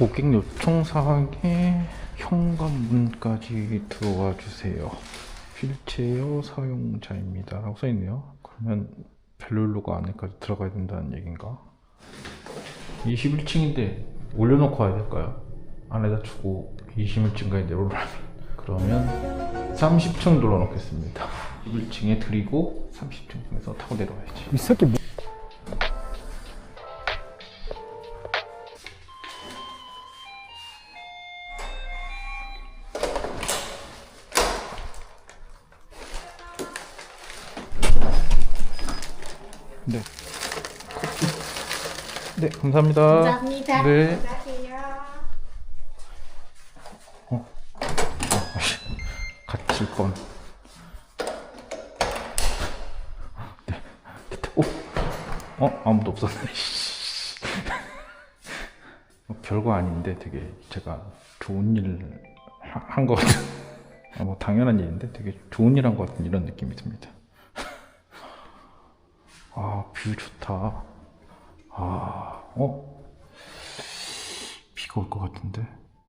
고객 요청 사항에 현관문까지 들어와 주세요. 휠체어 사용자입니다. 라고 써있네요. 그러면 벨룰루가 안에까지 들어가야 된다는 얘기인가? 21층인데 올려놓고 와야 될까요? 안에다 주고 21층까지 내려오라면 그러면 30층 눌러놓겠습니다. 21층에 드리고 30층 중에서 타고 내려와야지. 이 새끼 뭐... 네. 네, 감사합니다. 감사합니다. 네. 안녕하세요. 갇힐 뻔. 네. 됐다. 오. 어, 아무도 없었네. 뭐 별거 아닌데 되게 제가 좋은 일을 한 것 같은. 아, 뭐 당연한 일인데 되게 좋은 일 한 것 같은 이런 느낌이 듭니다. 아, 뷰 좋다. 아, 어? 비가 올 것 같은데.